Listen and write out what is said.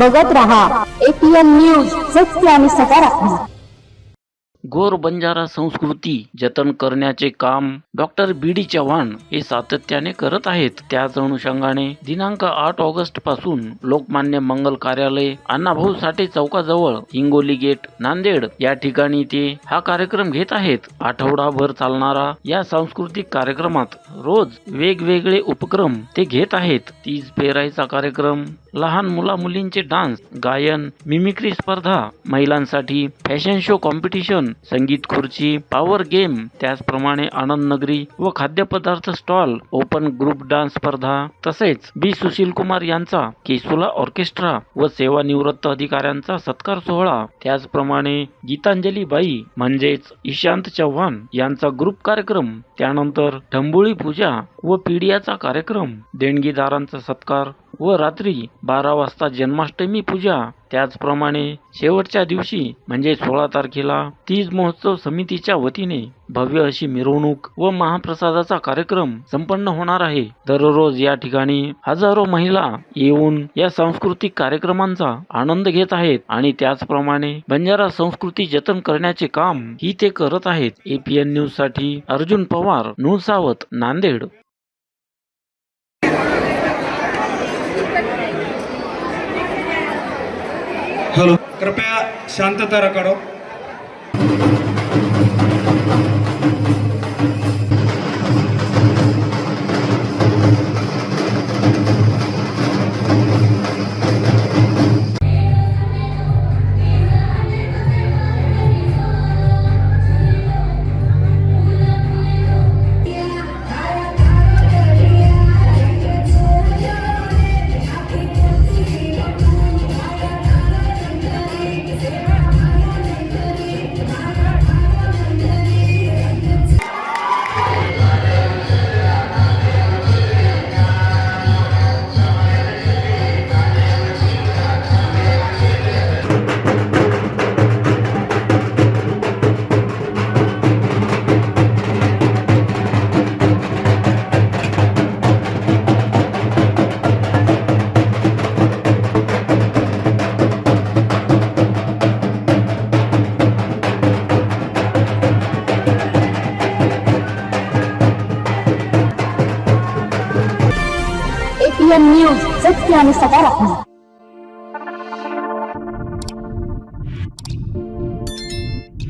बघत रहा. APN news सत्य आणि सकारात्मक. गोर बंजारा संस्कृती जतन करण्याचे काम डॉक्टर बी डी चव्हाण हे सातत्याने करत आहेत. त्याच अनुषंगाने दिनांक आठ ऑगस्टपासून लोकमान्य मंगल कार्यालय अण्णाभाऊ साठे चौकाजवळ हिंगोली गेट नांदेड या ठिकाणी ते हा कार्यक्रम घेत आहेत. आठवडाभर चालणारा या सांस्कृतिक कार्यक्रमात रोज वेगवेगळे उपक्रम ते घेत आहेत. तीज पेरायचा कार्यक्रम लहान मुला मुलींचे डान्स गायन मिमिक्री स्पर्धा महिलांसाठी फॅशन शो कॉम्पिटिशन संगीत खुर्ची पॉवर गेम त्याचप्रमाणे आनंद नगरी व खाद्यपदार्थ स्टॉल ओपन ग्रुप डान्स स्पर्धा तसेच बी. सुशील कुमार यांचा केसुला ऑर्केस्ट्रा व सेवानिवृत्त अधिकाऱ्यांचा सत्कार सोहळा. त्याचप्रमाणे गीतांजली बाई म्हणजेच ईशांत चव्हाण यांचा ग्रुप कार्यक्रम त्यानंतर ढंबुळी पूजा व पीडियाचा कार्यक्रम देणगीदारांचा सत्कार व रात्री बारा वाजता जन्माष्टमी पूजा. त्याचप्रमाणे शेवटच्या दिवशी म्हणजे सोळा तारखेला तीज महोत्सव समितीच्या वतीने भव्य अशी मिरवणूक व महाप्रसादाचा कार्यक्रम संपन्न होणार आहे. दररोज या ठिकाणी हजारो महिला येऊन या सांस्कृतिक कार्यक्रमांचा आनंद घेत आहेत आणि त्याचप्रमाणे बंजारा संस्कृती जतन करण्याचे काम ही ते करत आहेत. एपीएन न्यूजसाठी अर्जुन पवार नुसावत नांदेड. ಕೃಪಯಾ ಶಾಂತತೆ ರಕಡೋ रखाडो एपीएन न्यूज सत्य आणि सकारात्मक